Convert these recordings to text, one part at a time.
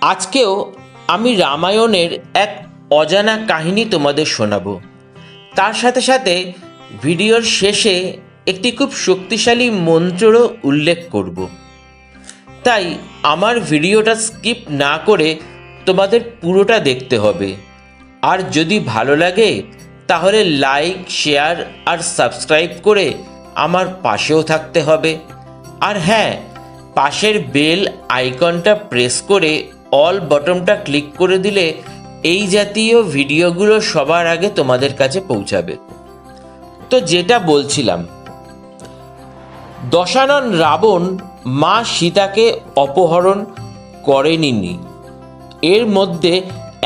আজকেও আমি রামায়ণের এক অজানা কাহিনী তোমাদের শোনাবো। তার সাথে সাথে ভিডিওর শেষে একটি খুব শক্তিশালী মন্ত্ররও উল্লেখ করব। তাই আমার ভিডিওটা স্কিপ না করে তোমাদের পুরোটা দেখতে হবে। আর যদি ভালো লাগে, তাহলে লাইক, শেয়ার আর সাবস্ক্রাইব করে আমার পাশেও থাকতে হবে। আর হ্যাঁ পাশের বেল আইকনটা প্রেস করে অল বটনটা ক্লিক করে দিলে এই জাতীয় ভিডিওগুলো সবার আগে তোমাদের কাছে পৌঁছাবে। তো যেটা বলছিলাম, দশানন রাবণ মা সীতাকে অপহরণ করেনি এর মধ্যে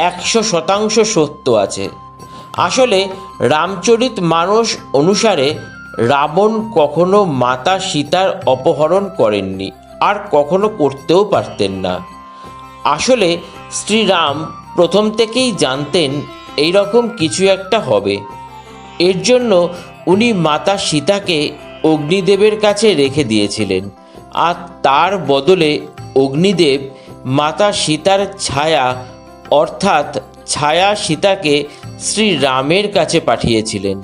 একশো শতাংশ সত্য আছে। আসলে রামচরিত মানুষ অনুসারে রাবণ কখনো মাতা সীতার অপহরণ করেননি, আর কখনো করতেও পারতেন না। আসলে শ্রীরাম প্রথম থেকেই জানতেন এই রকম কিছু একটা হবে। এর জন্য উনি মাতা সীতাকে অগ্নিদেবের কাছে রেখে দিয়েছিলেন আর তার বদলে অগ্নিদেব মাতা সীতার ছায়া অর্থাৎ ছায়া সীতাকে শ্রীরামের কাছে পাঠিয়েছিলেন।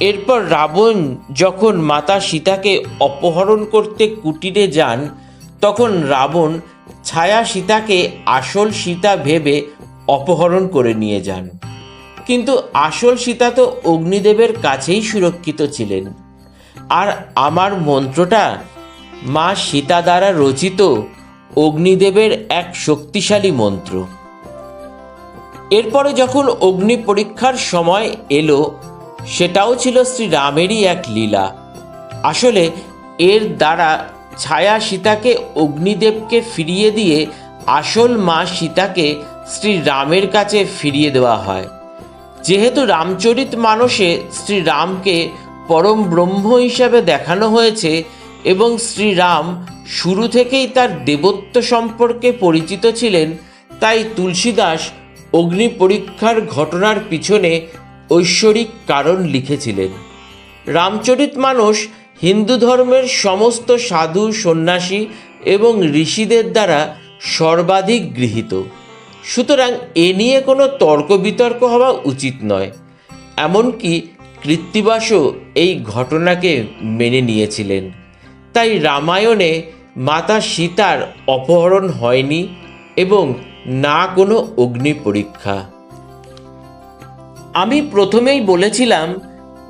এরপর রাবণ যখন মাতা সীতাকে অপহরণ করতে কুটিরে যান, তখন রাবণ ছায়া সীতাকে আসল সীতা ভেবে অপহরণ করে নিয়ে যান। কিন্তু আসল সীতা তো অগ্নিদেবের কাছেই সুরক্ষিত ছিলেন। আর আমার মন্ত্রটা মা সীতা দ্বারা রচিত অগ্নিদেবের এক শক্তিশালী মন্ত্র। এরপরে যখন অগ্নি পরীক্ষার সময় এলো, সেটাও ছিল শ্রী রামেরই এক লীলা। আসলে এর দ্বারা ছায়া সীতাকে অগ্নিদেবকে ফিরিয়ে দিয়ে আসল মা সীতাকে শ্রী রামের কাছে ফিরিয়ে দেওয়া হয়। যেহেতু রামচরিত মানসে শ্রীরামকে পরম ব্রহ্ম হিসাবে দেখানো হয়েছে এবং শ্রীরাম শুরু থেকেই তার দেবত্ব সম্পর্কে পরিচিত ছিলেন, তাই তুলসীদাস অগ্নি পরীক্ষার ঘটনার পিছনে ঐশ্বরিক কারণ লিখেছিলেন। রামচরিত মানস হিন্দু ধর্মের সমস্ত সাধু সন্ন্যাসী এবং ঋষিদের দ্বারা সর্বাধিক গৃহীত। সুতরাং এ নিয়ে কোনো তর্ক বিতর্ক হওয়া উচিত নয়। এমনকি কৃত্তিবাসও এই ঘটনাকে মেনে নিয়েছিলেন। তাই রামায়ণে মাতা সীতার অপহরণ হয়নি এবং না কোনো অগ্নি পরীক্ষা। আমি প্রথমেই বলেছিলাম,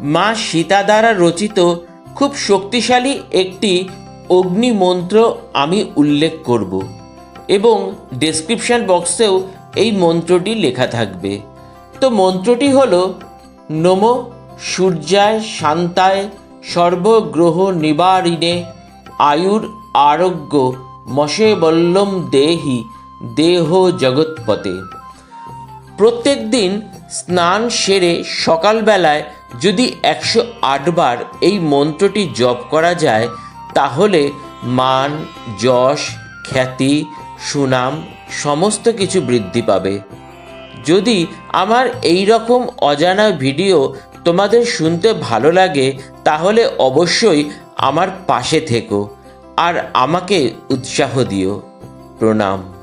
মা সীতা দ্বারা রচিত খুব শক্তিশালী একটি অগ্নি মন্ত্র আমি উল্লেখ করব এবং ডেসক্রিপশন বক্সেও এই মন্ত্রটি লেখা থাকবে। তো মন্ত্রটি হল, নম সূর্যায় শান্তায় সর্বগ্রহ নিবারিণে আয়ুর আরোগ্য মশে বল্লম দেহি দেহ জগৎপতে। প্রত্যেক দিন স্নান সেরে সকালবেলায় যদি একশো আটবার এই মন্ত্রটি জপ করা যায়, তাহলে মান, যশ, খ্যাতি, সুনাম সমস্ত কিছু বৃদ্ধি পাবে। যদি আমার এই রকম অজানা ভিডিও তোমাদের শুনতে ভালো লাগে, তাহলে অবশ্যই আমার পাশে থেকো আর আমাকে উৎসাহ দিও। প্রণাম।